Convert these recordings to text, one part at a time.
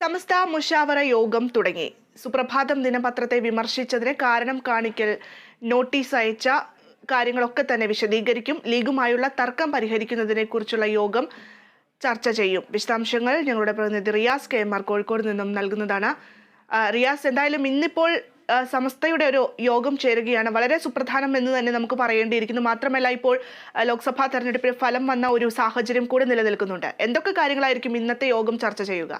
സമസ്ത മുഷാവറ യോഗം തുടങ്ങി. സുപ്രഭാതം ദിനപത്രത്തെ വിമർശിച്ചതിന് കാരണം കാണിക്കൽ നോട്ടീസ് അയച്ച കാര്യങ്ങളൊക്കെ തന്നെ വിശദീകരിക്കും. ലീഗുമായുള്ള തർക്കം പരിഹരിക്കുന്നതിനെ കുറിച്ചുള്ള യോഗം ചർച്ച ചെയ്യും. വിശദാംശങ്ങൾ ഞങ്ങളുടെ പ്രതിനിധി Riyas K. M. R. Kozhikode നിന്നും നൽകുന്നതാണ്. റിയാസ് എന്തായാലും ഇന്നിപ്പോൾ സമസ്തയുടെ ഒരു യോഗം ചേരുകയാണ്. വളരെ സുപ്രധാനം എന്ന് തന്നെ നമുക്ക് പറയേണ്ടിയിരിക്കുന്നു. മാത്രമല്ല ഇപ്പോൾ ലോക്സഭാ തെരഞ്ഞെടുപ്പിൽ ഫലം വന്ന ഒരു സാഹചര്യം കൂടെ നിലനിൽക്കുന്നുണ്ട്. എന്തൊക്കെ കാര്യങ്ങളായിരിക്കും ഇന്നത്തെ യോഗം ചർച്ച ചെയ്യുക?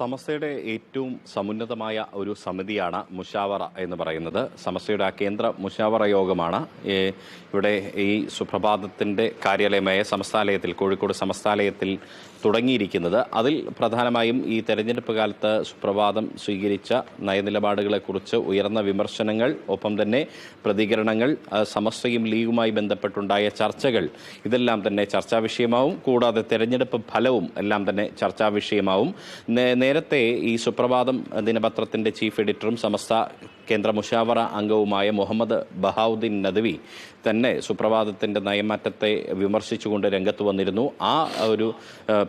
സമസ്തയുടെ ഏറ്റവും സമുന്നതമായ ഒരു സമിതിയാണ് മുഷാവറ എന്ന് പറയുന്നത്. സമസ്തയുടെ ആ കേന്ദ്ര മുഷാവറ യോഗമാണ്. ഇവിടെ ഈ സുപ്രഭാതത്തിന്റെ കാര്യാലയമായ സമസ്താലയത്തിൽ കോഴിക്കോട് സമസ്താലയത്തിൽ തുടങ്ങിയിരിക്കുന്നത്. അതിൽ പ്രധാനമായും ഈ തെരഞ്ഞെടുപ്പ് കാലത്ത് സുപ്രഭാതം സ്വീകരിച്ച നയനിലപാടുകളെക്കുറിച്ച് ഉയർന്ന വിമർശനങ്ങൾ ഒപ്പം തന്നെ പ്രതികരണങ്ങൾ സമസ്തയും ലീഗുമായി ബന്ധപ്പെട്ടുണ്ടായ ചർച്ചകൾ ഇതെല്ലാം തന്നെ ചർച്ചാ വിഷയമാവും. കൂടാതെ തെരഞ്ഞെടുപ്പ് ഫലവും എല്ലാം തന്നെ ചർച്ചാ വിഷയമാവും. നേരത്തെ ഈ സുപ്രഭാതം ദിനപത്രത്തിന്റെ ചീഫ് എഡിറ്ററും സമസ്ത കേന്ദ്ര മുഷാവറ അംഗവുമായ മുഹമ്മദ് ബഹാവുദ്ദീൻ നദവി തന്നെ സുപ്രഭാതത്തിന്റെ നയമാറ്റത്തെ വിമർശിച്ചുകൊണ്ട് രംഗത്ത് വന്നിരുന്നു. ആ ഒരു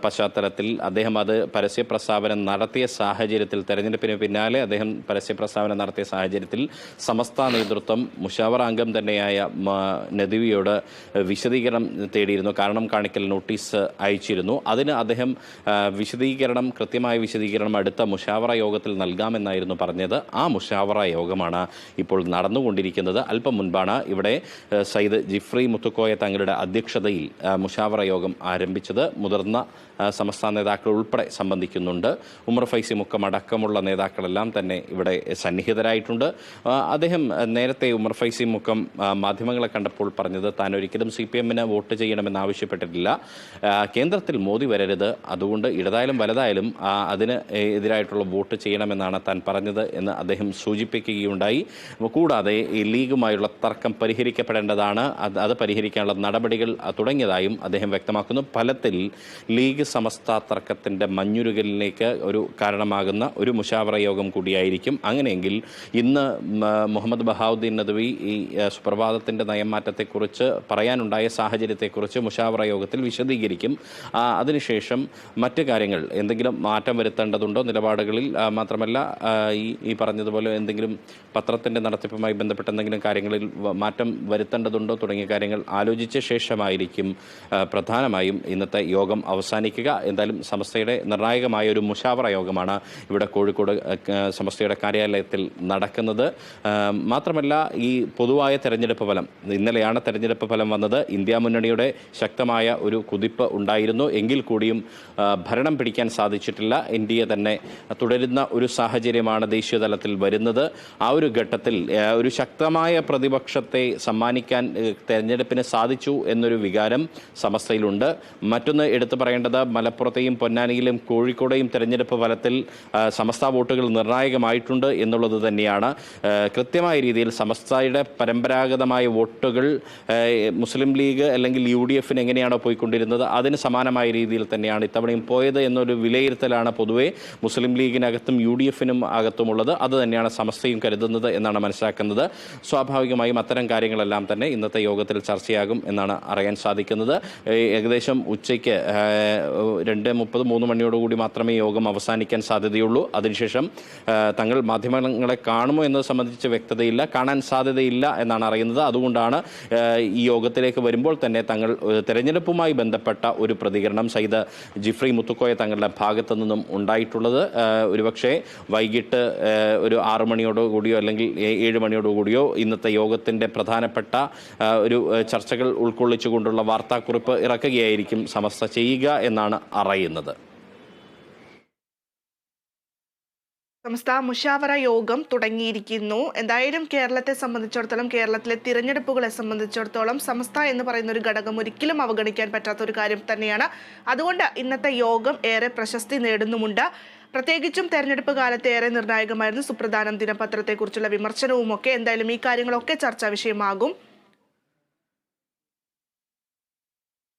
പശ്ചാത്തലത്തിൽ അദ്ദേഹം അത് പരസ്യ പ്രസ്താവന നടത്തിയ സാഹചര്യത്തിൽ തെരഞ്ഞെടുപ്പിന് പിന്നാലെ അദ്ദേഹം പരസ്യ പ്രസ്താവന നടത്തിയ സാഹചര്യത്തിൽ സമസ്ത നേതൃത്വം മുഷാവറ അംഗം തന്നെയായ നദ്വിയോട് വിശദീകരണം തേടിയിരുന്നു. കാരണം കാണിക്കൽ നോട്ടീസ് അയച്ചിരുന്നു. അതിന് അദ്ദേഹം വിശദീകരണം കൃത്യമായ വിശദീകരണം അടുത്ത മുഷാവറ യോഗത്തിൽ നൽകാമെന്നായിരുന്നു പറഞ്ഞത്. ആ മുഷാവറ യോഗമാണ് ഇപ്പോൾ നടന്നുകൊണ്ടിരിക്കുന്നത്. അല്പം മുൻപാണ് ഇവിടെ സയ്യിദ് ജിഫ്രി മുത്തുക്കോയ തങ്ങളുടെ അധ്യക്ഷതയിൽ മുഷാവറ യോഗം ആരംഭിച്ചത്. മുതിർന്ന സംസ്ഥാന നേതാക്കൾ ഉൾപ്പെടെ സംബന്ധിക്കുന്നുണ്ട്. ഉമർ ഫൈസി മുക്കം അടക്കമുള്ള നേതാക്കളെല്ലാം തന്നെ ഇവിടെ സന്നിഹിതരായിട്ടുണ്ട്. അദ്ദേഹം നേരത്തെ ഉമർ ഫൈസി മുക്കം മാധ്യമങ്ങളെ കണ്ടപ്പോൾ പറഞ്ഞത് താൻ ഒരിക്കലും സി പി എമ്മിന് വോട്ട് ചെയ്യണമെന്ന് ആവശ്യപ്പെട്ടിട്ടില്ല. കേന്ദ്രത്തിൽ മോദി വരരുത്. അതുകൊണ്ട് ഇടതായാലും വലതായാലും ആ, അതിന് എതിരായിട്ടുള്ള വോട്ട് ചെയ്യണമെന്നാണ് താൻ പറഞ്ഞത് എന്ന് അദ്ദേഹം സൂചിപ്പിക്കുകയുണ്ടായി. കൂടാതെ ഈ ലീഗുമായുള്ള തർക്കം പരിഹരിക്കപ്പെടേണ്ടതാണ്. അത് പരിഹരിക്കാനുള്ള നടപടികൾ തുടങ്ങിയതായും അദ്ദേഹം വ്യക്തമാക്കുന്നു. ഫലത്തിൽ ലീഗ് സമസ്ത തർക്കത്തിന്റെ മഞ്ഞുരുകലിലേക്ക് ഒരു കാരണമാകുന്ന ഒരു മുഷാവറ യോഗം കൂടിയായിരിക്കും. അങ്ങനെയെങ്കിൽ ഇന്ന് മുഹമ്മദ് ബഹാവുദ്ദീൻ നദ്വി ഈ സുപ്രഭാതത്തിന്റെ നയംമാറ്റത്തെക്കുറിച്ച് പറയാനുണ്ടായ സാഹചര്യത്തെക്കുറിച്ച് മുഷാവറ യോഗത്തിൽ വിശദീകരിക്കും. അതിനുശേഷം മറ്റ് കാര്യങ്ങൾ എന്തെങ്കിലും മാറ്റം വരുത്തേണ്ടതുണ്ടോ നിലപാടുകളിൽ മാത്രമല്ല ഈ ഈ പറഞ്ഞതുപോലെ എന്തെങ്കിലും പത്രത്തിന്റെ നടത്തിപ്പുമായി ബന്ധപ്പെട്ട എന്തെങ്കിലും കാര്യങ്ങളിൽ മാറ്റം വരുത്തേണ്ടതുണ്ടോ? തുടങ്ങിയ കാര്യങ്ങൾ ആലോചിച്ച ശേഷമായിരിക്കും പ്രധാനമായും ഇന്നത്തെ യോഗം അവസാനിക്കുക. എന്തായാലും സമസ്തയുടെ നിർണായകമായ ഒരു മുഷാവറ യോഗമാണ് ഇവിടെ കോഴിക്കോട് സമസ്തയുടെ കാര്യാലയത്തിൽ നടക്കുന്നത്. മാത്രമല്ല ഈ പൊതുവായ തെരഞ്ഞെടുപ്പ് ഫലം ഇന്നലെയാണ് തെരഞ്ഞെടുപ്പ് ഫലം വന്നത്. ഇന്ത്യ മുന്നണിയുടെ ശക്തമായ ഒരു കുതിപ്പ് ഉണ്ടായിരുന്നു. എങ്കിൽ കൂടിയും ഭരണം പിടിക്കാൻ സാധിച്ചിട്ടില്ല. എൻ ഡി തന്നെ തുടരുന്ന ഒരു സാഹചര്യമാണ് ദേശീയ തലത്തിൽ വരുന്നത്. ആ ഒരു ഘട്ടത്തിൽ ഒരു ശക്തമായ പ്രതിപക്ഷത്തെ സമ്മാനിക്കാൻ തെരഞ്ഞെടുപ്പിന് സാധിച്ചു എന്നൊരു വികാരം സമസ്തയിലുണ്ട്. മറ്റൊന്ന് എടുത്തു പറയേണ്ടത് മലപ്പുറത്തെയും പൊന്നാനിയിലും കോഴിക്കോടെയും തെരഞ്ഞെടുപ്പ് ഫലത്തിൽ സമസ്ത വോട്ടുകൾ നിർണായകമായിട്ടുണ്ട് എന്നുള്ളത് തന്നെയാണ്. കൃത്യമായ രീതിയിൽ സമസ്തയുടെ പരമ്പരാഗതമായ വോട്ടുകൾ മുസ്ലിം ലീഗ് അല്ലെങ്കിൽ യു ഡി എഫിന് എങ്ങനെയാണോ പോയിക്കൊണ്ടിരുന്നത് അതിന് സമാനമായ രീതിയിൽ തന്നെയാണ് ഇത്തവണയും പോയത് എന്നൊരു വിലയിരുത്തലാണ് പൊതുവെ മുസ്ലിം ലീഗിനകത്തും യു ഡി എഫിനും അകത്തുമുള്ളത് അത് തന്നെയാണ് സമസ്തയും കരുതുന്നത് എന്നാണ് മനസ്സിലാക്കുന്നത്. സ്വാഭാവികമായും അത്തരം കാര്യങ്ങളെല്ലാം തന്നെ ഇന്നത്തെ യോഗത്തിൽ ചർച്ചയാകും എന്നാണ് അറിയാൻ സാധിക്കുന്നത്. ഏകദേശം ഉച്ചയ്ക്ക് രണ്ട് മുപ്പത് മൂന്ന് മണിയോടുകൂടി മാത്രമേ യോഗം അവസാനിക്കാൻ സാധ്യതയുള്ളൂ. അതിനുശേഷം തങ്ങൾ മാധ്യമങ്ങളെ കാണുമോ എന്നത് സംബന്ധിച്ച് വ്യക്തതയില്ല. കാണാൻ സാധ്യതയില്ല എന്നാണ് അറിയുന്നത്. അതുകൊണ്ടാണ് ഈ യോഗത്തിലേക്ക് വരുമ്പോൾ തന്നെ തങ്ങൾ തെരഞ്ഞെടുപ്പുമായി ബന്ധപ്പെട്ട ഒരു പ്രതികരണം. സയ്യിദ് ജിഫ്രി മുത്തുക്കോയ തങ്ങളുടെ ഭാഗത്തു നിന്നും ഉണ്ടായിട്ടുള്ളത്. ഒരുപക്ഷേ വൈകിട്ട് ഒരു ആറു മണിയോടോ കൂടിയോ അല്ലെങ്കിൽ ഏഴ് മണിയോടോ കൂടിയോ ഇന്നത്തെ യോഗത്തിന്റെ പ്രധാനപ്പെട്ട ഒരു ചർച്ചകൾ ഉൾക്കൊള്ളിച്ചുകൊണ്ടുള്ള വാർത്താക്കുറിപ്പ് ഇറക്കുകയായിരിക്കും സമസ്ത ചെയ്യുക എന്നാണ് അറിയുന്നത്. സംസ്ഥാന മുഷാവറ യോഗം തുടങ്ങിയിരിക്കുന്നു. എന്തായാലും കേരളത്തെ സംബന്ധിച്ചിടത്തോളം കേരളത്തിലെ തിരഞ്ഞെടുപ്പുകളെ സംബന്ധിച്ചിടത്തോളം സംസ്ഥ എന്ന് പറയുന്ന ഒരു ഘടകം ഒരിക്കലും അവഗണിക്കാൻ പറ്റാത്ത ഒരു കാര്യം തന്നെയാണ്. അതുകൊണ്ട് ഇന്നത്തെ യോഗം ഏറെ പ്രശസ്തി നേടുന്നുമുണ്ട്. പ്രത്യേകിച്ചും തെരഞ്ഞെടുപ്പ് കാലത്ത് ഏറെ നിർണായകമായിരുന്നു സുപ്രധാനം ദിനപത്രത്തെക്കുറിച്ചുള്ള വിമർശനവും ഒക്കെ എന്തായാലും ഈ കാര്യങ്ങളൊക്കെ ചർച്ചാ വിഷയമാകും.